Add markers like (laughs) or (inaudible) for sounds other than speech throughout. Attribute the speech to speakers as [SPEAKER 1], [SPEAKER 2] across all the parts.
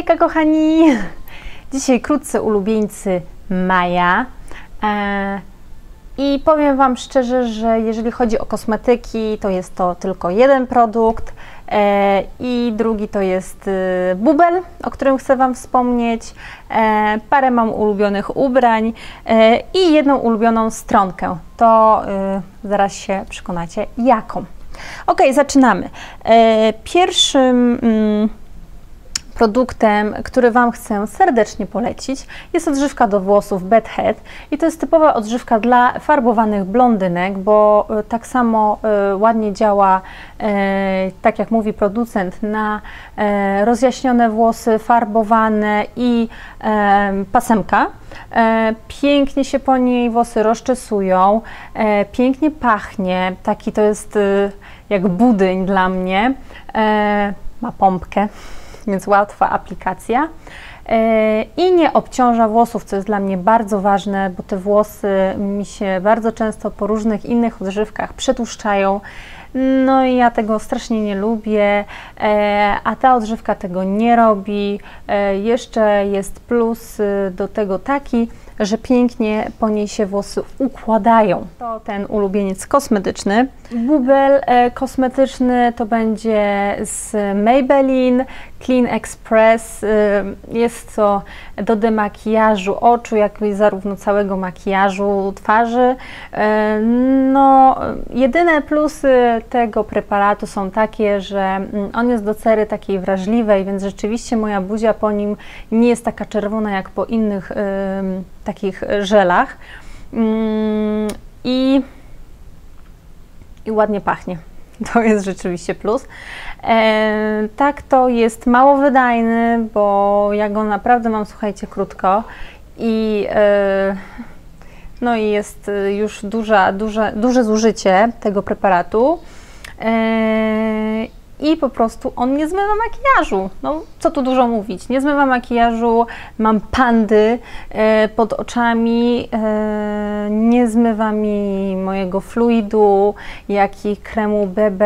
[SPEAKER 1] Hejka kochani! Dzisiaj krótce ulubieńcy Maja. E, I powiem Wam szczerze, że jeżeli chodzi o kosmetyki, to jest to tylko jeden produkt e, i drugi to jest e, bubel, o którym chcę Wam wspomnieć. E, parę mam ulubionych ubrań i jedną ulubioną stronkę. To e, zaraz się przekonacie jaką. Ok, zaczynamy. Pierwszym mm, produktem, który Wam chcę serdecznie polecić, jest odżywka do włosów Bad Head i to jest typowa odżywka dla farbowanych blondynek, bo e, tak samo e, ładnie działa, e, tak jak mówi producent, na rozjaśnione włosy, farbowane i pasemka. Pięknie się po niej włosy rozczesują, pięknie pachnie, taki to jest jak budyń dla mnie. Ma pompkę, więc łatwa aplikacja. E, I nie obciąża włosów, co jest dla mnie bardzo ważne, bo te włosy mi się bardzo często po różnych innych odżywkach przetłuszczają. No i ja tego strasznie nie lubię, e, a ta odżywka tego nie robi. E, Jeszcze jest plus y, do tego taki, że pięknie po niej się włosy układają. To ten ulubieniec kosmetyczny. Bubel kosmetyczny to będzie z Maybelline Clean Express. E, Jest to do demakijażu oczu, jak i zarówno całego makijażu twarzy. E, No, jedyne plusy tego preparatu są takie, że mm, on jest do cery takiej wrażliwej, więc rzeczywiście moja buzia po nim nie jest taka czerwona jak po innych ym, takich żelach. Ym, I i ładnie pachnie. (laughs) To jest rzeczywiście plus. E, tak, to jest mało wydajny, bo ja go naprawdę mam, słuchajcie, krótko i e, no i jest e, już duża, duże, duże zużycie tego preparatu. E, i po prostu on nie zmywa makijażu. No, co tu dużo mówić. Nie zmywa makijażu, mam pandy e, pod oczami, e, nie zmywa mi mojego fluidu, jak i kremu BB,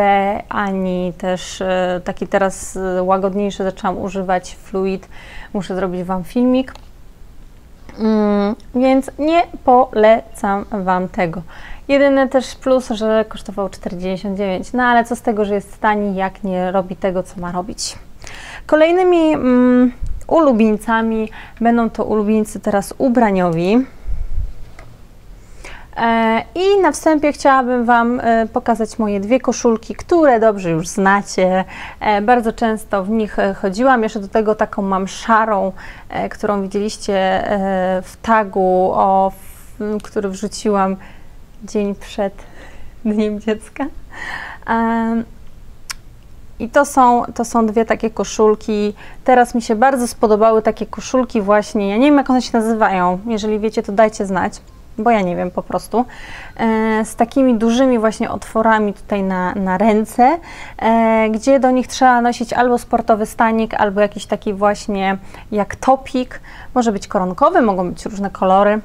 [SPEAKER 1] ani też e, taki teraz łagodniejszy zaczęłam używać fluid. Muszę zrobić Wam filmik. Mm, więc nie polecam Wam tego. Jedyny też plus, że kosztował 4,99, no ale co z tego, że jest tani, jak nie robi tego, co ma robić. Kolejnymi mm, ulubieńcami będą to ulubieńcy teraz ubraniowi. E, I na wstępie chciałabym Wam e, pokazać moje dwie koszulki, które dobrze już znacie. E, Bardzo często w nich chodziłam. Jeszcze do tego taką mam szarą, którą widzieliście w tagu, o, który wrzuciłam dzień przed Dniem Dziecka. I to są, to są dwie takie koszulki. Teraz mi się bardzo spodobały takie koszulki właśnie. Ja nie wiem, jak one się nazywają. Jeżeli wiecie, to dajcie znać, bo ja nie wiem po prostu. E, z takimi dużymi właśnie otworami tutaj na, na ręce, e, gdzie do nich trzeba nosić albo sportowy stanik, albo jakiś taki właśnie jak topik. Może być koronkowy, mogą być różne kolory.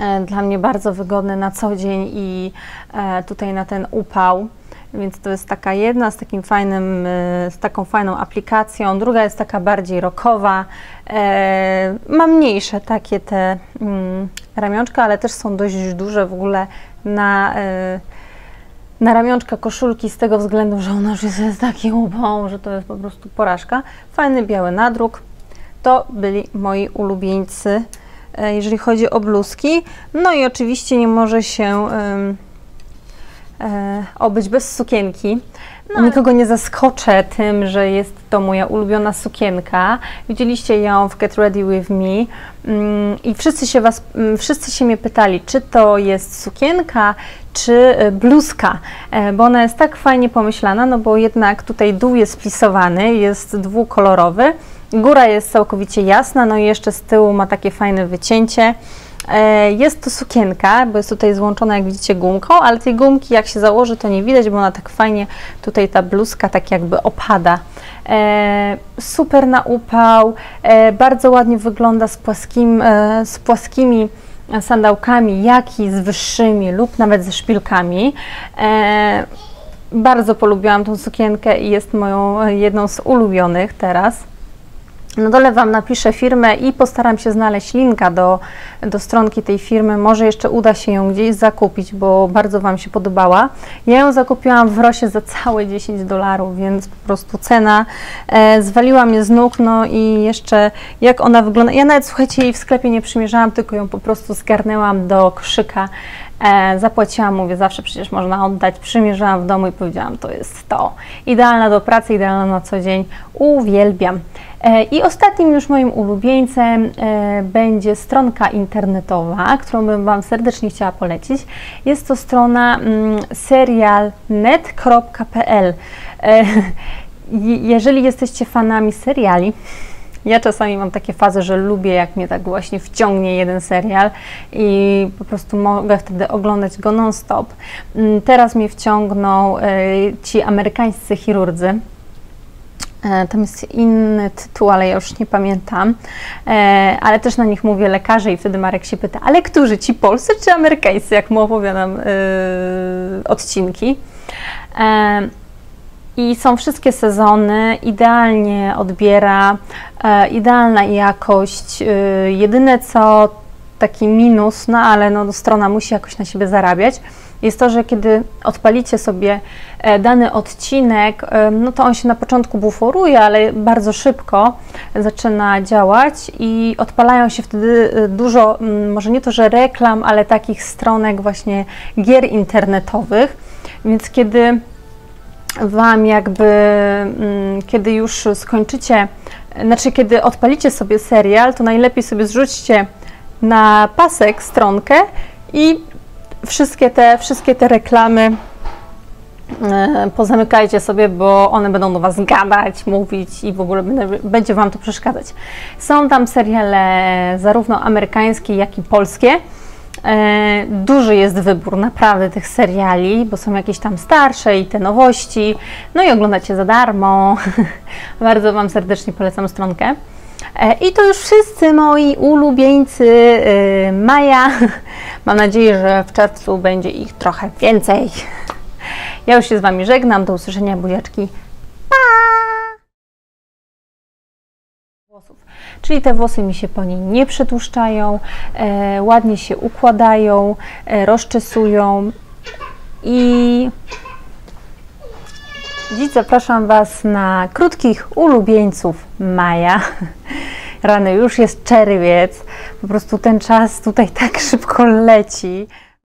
[SPEAKER 1] E, Dla mnie bardzo wygodny na co dzień i e, tutaj na ten upał. Więc to jest taka jedna z takim fajnym, e, z taką fajną aplikacją. Druga jest taka bardziej rockowa. E, Ma mniejsze takie te mm, ramionczka, ale też są dość duże w ogóle na, na ramionczka koszulki z tego względu, że ona już jest, taki upał, że to jest po prostu porażka. Fajny biały nadruk. To byli moi ulubieńcy jeżeli chodzi o bluzki. No i oczywiście nie może się e, obyć bez sukienki. No, Nikogo nie zaskoczę tym, że jest to moja ulubiona sukienka. Widzieliście ją w Get Ready With Me mm, i wszyscy się, was, mm, wszyscy się mnie pytali, czy to jest sukienka, czy e, bluzka, e, bo ona jest tak fajnie pomyślana, no bo jednak tutaj dół jest splisowany, jest dwukolorowy, góra jest całkowicie jasna, no i jeszcze z tyłu ma takie fajne wycięcie. E, Jest to sukienka, bo jest tutaj złączona, jak widzicie, gumką, ale tej gumki jak się założy, to nie widać, bo ona tak fajnie, tutaj ta bluzka tak jakby opada. E, Super na upał, e, bardzo ładnie wygląda z, płaskim, z płaskimi sandałkami, jak i z wyższymi lub nawet ze szpilkami. Bardzo polubiłam tą sukienkę i jest moją jedną z ulubionych teraz. Na dole Wam napiszę firmę i postaram się znaleźć linka do, do stronki tej firmy. Może jeszcze uda się ją gdzieś zakupić, bo bardzo Wam się podobała. Ja ją zakupiłam w Rosie za całe 10 dolarów, więc po prostu cena e, zwaliła mnie z nóg. No i jeszcze jak ona wygląda. Ja nawet, słuchajcie, jej w sklepie nie przymierzałam, tylko ją po prostu zgarnęłam do koszyka. E, zapłaciłam, mówię, zawsze przecież można oddać. Przymierzałam w domu i powiedziałam, to jest to. Idealna do pracy, idealna na co dzień. Uwielbiam. E, I ostatnim już moim ulubieńcem e, będzie stronka internetowa, którą bym Wam serdecznie chciała polecić. Jest to strona mm, serialnet.pl. E, (laughs) jeżeli jesteście fanami seriali, ja czasami mam takie fazy, że lubię, jak mnie tak właśnie wciągnie jeden serial i po prostu mogę wtedy oglądać go non-stop. Mm, teraz mnie wciągną ci amerykańscy chirurdzy. E, tam jest inny tytuł, ale ja już nie pamiętam. E, ale też na nich mówię lekarze i wtedy Marek się pyta, ale którzy ci polscy czy amerykańscy, jak mu opowiadam e, odcinki. I są wszystkie sezony, idealnie odbiera, idealna jakość. Jedyne co taki minus, no ale no, strona musi jakoś na siebie zarabiać, jest to, że kiedy odpalicie sobie e, dany odcinek, e, no to on się na początku buforuje, ale bardzo szybko zaczyna działać i odpalają się wtedy e, dużo, może nie to, że reklam, ale takich stronek właśnie gier internetowych. Więc kiedy Wam jakby, kiedy już skończycie, znaczy kiedy odpalicie sobie serial, to najlepiej sobie zrzućcie na pasek stronkę i wszystkie te, wszystkie te reklamy e, pozamykajcie sobie, bo one będą do Was gadać, mówić i w ogóle będzie Wam to przeszkadzać. Są tam seriale zarówno amerykańskie, jak i polskie. E, duży jest wybór naprawdę tych seriali, bo są jakieś tam starsze i te nowości. No i oglądacie za darmo. (laughs) Bardzo Wam serdecznie polecam stronkę. E, I to już wszyscy moi ulubieńcy e, maja. (laughs) Mam nadzieję, że w czerwcu będzie ich trochę więcej. Ja już się z Wami żegnam. Do usłyszenia, buziaczki. Pa! Włosów. Czyli te włosy mi się po niej nie przetłuszczają, e, ładnie się układają, e, rozczesują i Dziś zapraszam Was na krótkich ulubieńców maja. (laughs) Rany już jest czerwiec, po prostu ten czas tutaj tak (laughs) szybko leci.